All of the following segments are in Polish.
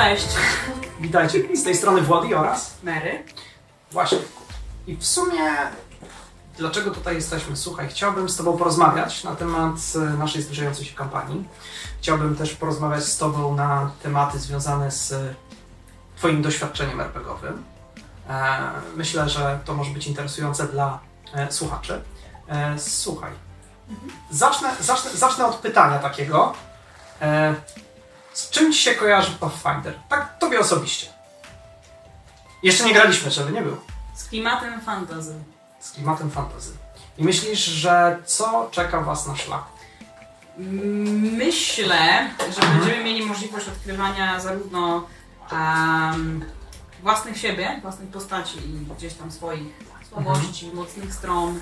Cześć. Witajcie, z tej strony Włody oraz Mary. właśnie. I w sumie, dlaczego tutaj jesteśmy? Słuchaj, chciałbym z Tobą porozmawiać na temat e, naszej zbliżającej się kampanii. Chciałbym też porozmawiać z Tobą na tematy związane z Twoim doświadczeniem RPGowym. E, Myślę, że to może być interesujące dla e, słuchaczy. E, Słuchaj, zacznę, zacznę, zacznę od pytania takiego. Z czym Ci się kojarzy Pathfinder? Tak Tobie osobiście. Jeszcze nie graliśmy, żeby nie było. Z klimatem fantasy. Z klimatem fantasy. I myślisz, że co czeka Was na szlaku? Myślę, że będziemy mieli możliwość odkrywania zarówno em, własnych siebie, własnych postaci i gdzieś tam swoich słabości, mocnych stron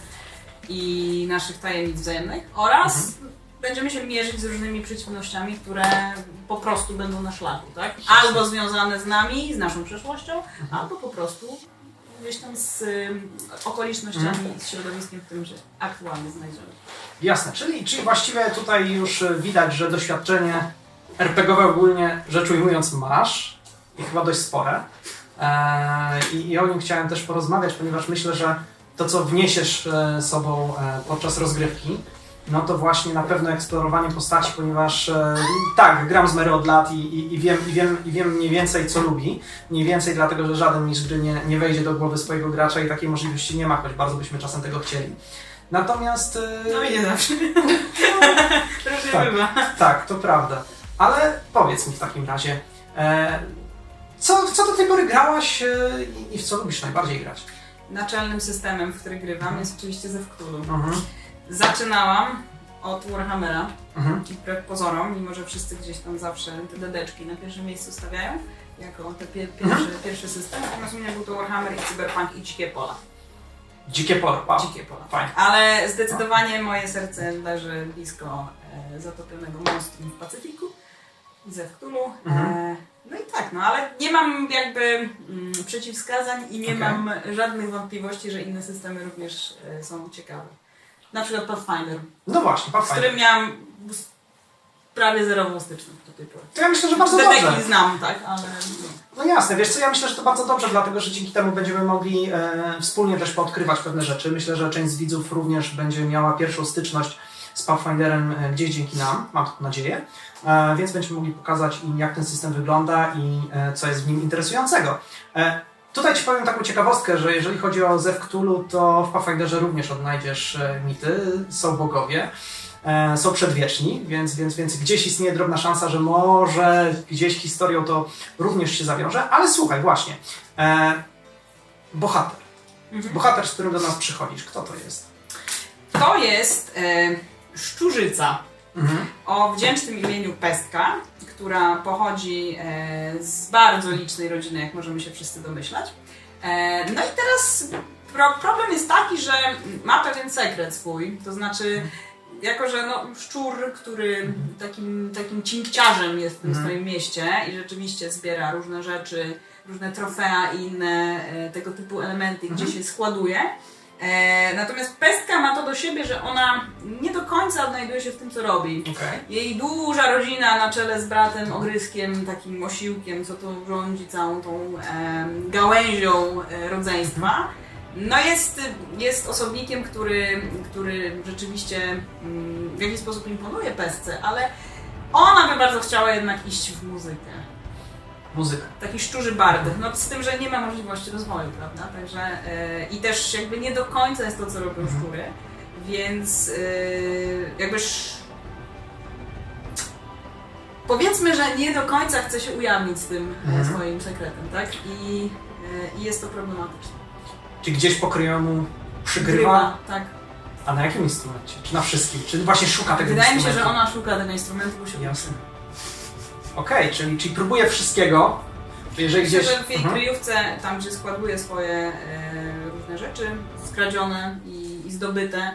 i naszych tajemnic wzajemnych oraz będziemy się mierzyć z różnymi przeciwnościami, które po prostu będą na szlaku, tak? Albo związane z nami, z naszą przeszłością, albo po prostu gdzieś tam z ym, okolicznościami i z środowiskiem, w którym się aktualnie znajdziemy. Jasne, czyli, czyli właściwie tutaj już widać, że doświadczenie RPGowe ogólnie rzecz ujmując masz i chyba dość spore. Eee, i, I o nim chciałem też porozmawiać, ponieważ myślę, że to, co wniesiesz e, sobą e, podczas rozgrywki, no to właśnie na pewno eksplorowanie postaci, ponieważ e, tak, gram z Mary od lat i, i, i, wiem, i, wiem, i wiem mniej więcej, co lubi. Mniej więcej dlatego, że żaden mistrz gry nie, nie wejdzie do głowy swojego gracza i takiej możliwości nie ma, choć bardzo byśmy czasem tego chcieli. Natomiast... e, No i nie zawsze. Różnie Tak. bywa. tak, to prawda. Ale powiedz mi w takim razie, e, co, co do tej pory grałaś e, i- i w co lubisz najbardziej grać? Naczelnym systemem, w który grywam jest oczywiście ze Cthulhu. Mhm. Zaczynałam od Warhammera Mhm. i wbrew pozorom, mimo że wszyscy gdzieś tam zawsze te dedeczki na pierwszym miejscu stawiają, jako te pie, pierwszy, pierwszy system, natomiast u mnie był to Warhammer i Cyberpunk i Dzikie Pola. Dzikie pole, wow. Dzikie Pola. Fajnie. Ale zdecydowanie moje serce leży blisko e, zatopionego monstrum w Pacyfiku ze Cthulhu. Mhm. E, no i tak, no ale nie mam jakby mm, przeciwwskazań i nie Okej. mam żadnych wątpliwości, że inne systemy również e, są ciekawe. Na przykład Pathfinder, No właśnie, z Pathfinder. którym miałam s- prawie zerową styczność do tej pory. To ja myślę, że bardzo Dedeki dobrze. znam, tak, ale No jasne, wiesz co, ja myślę, że to bardzo dobrze, dlatego że dzięki temu będziemy mogli e, wspólnie też poodkrywać pewne rzeczy. Myślę, że część z widzów również będzie miała pierwszą styczność z Pathfinderem e, gdzieś dzięki nam, mam taką nadzieję. E, więc będziemy mogli pokazać im, jak ten system wygląda i e, co jest w nim interesującego. E, tutaj Ci powiem taką ciekawostkę, że jeżeli chodzi o Zew Cthulhu, to w Pathfinderze również odnajdziesz e, mity, są bogowie. e, Są przedwieczni, więc, więc, więc gdzieś istnieje drobna szansa, że może gdzieś historią to również się zawiąże, ale słuchaj, właśnie. E, bohater. Mhm. Bohater, z którym do nas przychodzisz, kto to jest? to jest e, szczurzyca. Mhm. o wdzięcznym imieniu Pestka, która pochodzi e, z bardzo licznej rodziny, jak możemy się wszyscy domyślać. E, no i teraz pro, problem jest taki, że ma pewien sekret swój, to znaczy jako, że no, szczur, który takim, takim cinkciarzem jest w tym Mhm. swoim mieście i rzeczywiście zbiera różne rzeczy, różne trofea i inne e, tego typu elementy, gdzie Mhm. się składuje. E, natomiast pestka ma to do siebie, że ona nie do końca odnajduje się w tym, co robi. Okej. Jej duża rodzina na czele z bratem Ogryskiem, takim osiłkiem, co to rządzi całą tą em, gałęzią e, rodzeństwa. No jest, jest osobnikiem, który, który rzeczywiście mm, w jakiś sposób imponuje pesce, ale ona by bardzo chciała jednak iść w muzykę. Muzyka. Taki szczurzy bard. No z tym, że nie ma możliwości rozwoju, prawda? Także e, i też jakby nie do końca jest to, co robią Mhm. szczury. Więc e, jakby sz... powiedzmy, że nie do końca chce się ujawnić z tym e, Mhm. swoim sekretem, tak? I, I jest to problematyczne. Czy gdzieś pokryjomu przygrywa? tak. A na jakim instrumencie? Czy na wszystkim? Czy właśnie szuka tego Wydaje mi się, instrumentu? że ona szuka tego instrumentu, bo się Jasne. Okej, czyli, czyli próbuje wszystkiego. Jeżeli Myślę, gdzieś... że w jej Mhm. kryjówce, tam gdzie składuje swoje e, różne rzeczy skradzione i, i zdobyte,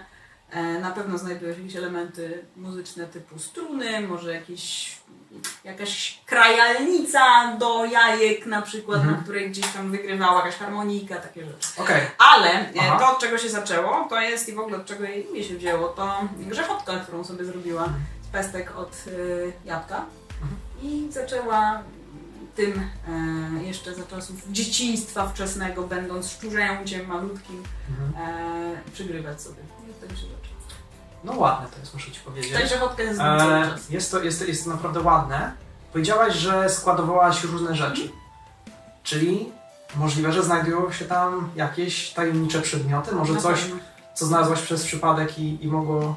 e, na pewno znajdują się jakieś elementy muzyczne typu struny, może jakieś, jakaś krajalnica do jajek na przykład, Mhm. na której gdzieś tam wygrywała jakaś harmonika, takie rzeczy. Okej. Ale e, Aha. to, od czego się zaczęło, to jest i w ogóle od czego jej imię się wzięło, to grzechotka, którą sobie zrobiła z pestek od y, jabłka. I zaczęła tym e, jeszcze za czasów dzieciństwa wczesnego, będąc szczurzęciem malutkim, Mhm. e, przygrywać sobie. I od tego się zaczęło. No ładne to jest, muszę ci powiedzieć. Także chodka jest cały E, czas. jest, to, jest, jest to naprawdę ładne. Powiedziałaś, że składowałaś różne rzeczy. Czyli możliwe, że znajdują się tam jakieś tajemnicze przedmioty, może coś, co znalazłaś przez przypadek i, i mogło...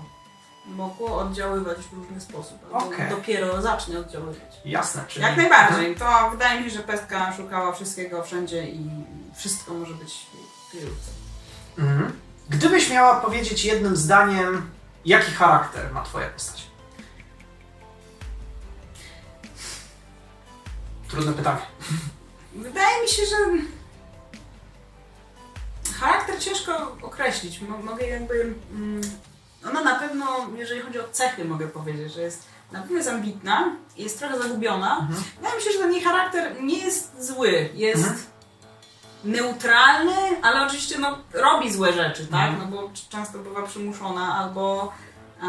Mogło oddziaływać w różny sposób, albo Okej. dopiero zacznie oddziaływać. Jasne, czyli... Jak najbardziej. To wydaje mi się, że pestka szukała wszystkiego wszędzie i wszystko może być w. Mhm. Gdybyś miała powiedzieć jednym zdaniem, jaki charakter ma twoja postać? Trudne pytanie. Wydaje mi się, że charakter ciężko określić. Mo- Mogę jakby. Mm, ona na pewno, jeżeli chodzi o cechy, mogę powiedzieć, że jest na pewno jest ambitna, jest trochę zagubiona. Mhm. Wydaje mi się, że ten jej charakter nie jest zły. Jest Mhm. neutralny, ale oczywiście no, robi złe rzeczy, tak? Mhm. No bo często bywa przymuszona albo e,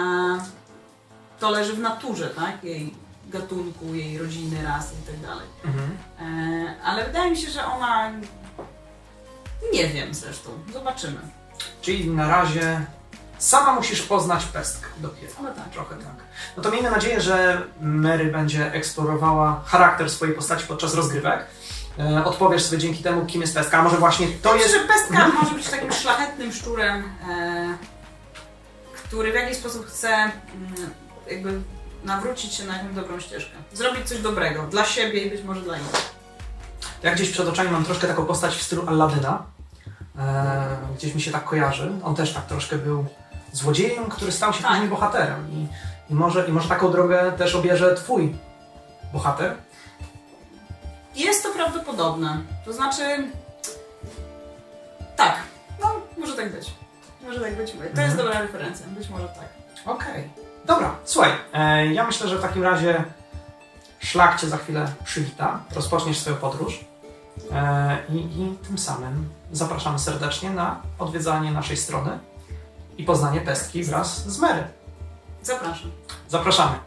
to leży w naturze, tak? Jej gatunku, jej rodziny, rasy i tak dalej. Mhm. E, ale wydaje mi się, że ona. Nie wiem zresztą. Zobaczymy. Czyli na razie sama musisz poznać pestkę dopiero. No tak. Trochę tak. No to miejmy nadzieję, że Mary będzie eksplorowała charakter swojej postaci podczas rozgrywek. E, odpowiesz sobie dzięki temu, kim jest pestka. A może właśnie to Myślę, jest... że pestka może być takim szlachetnym szczurem, e, który w jakiś sposób chce mm, jakby nawrócić się na jakąś dobrą ścieżkę. Zrobić coś dobrego dla siebie i być może dla innych. Ja gdzieś przed oczami mam troszkę taką postać w stylu Alladyna. E, gdzieś mi się tak kojarzy. On też tak troszkę był złodziejem, który stał się Tak. później bohaterem. I, i, może, I może taką drogę też obierze twój bohater. Jest to prawdopodobne. To znaczy. Tak. No, może tak być. Może tak być. To Mhm. jest dobra referencja. Być może tak. Okej. Dobra, słuchaj. E, ja myślę, że w takim razie szlak cię za chwilę przywita. Rozpoczniesz swoją podróż. E, i, I tym samym zapraszamy serdecznie na odwiedzanie naszej strony i poznanie pestki wraz z Mary. Zapraszam. Zapraszamy.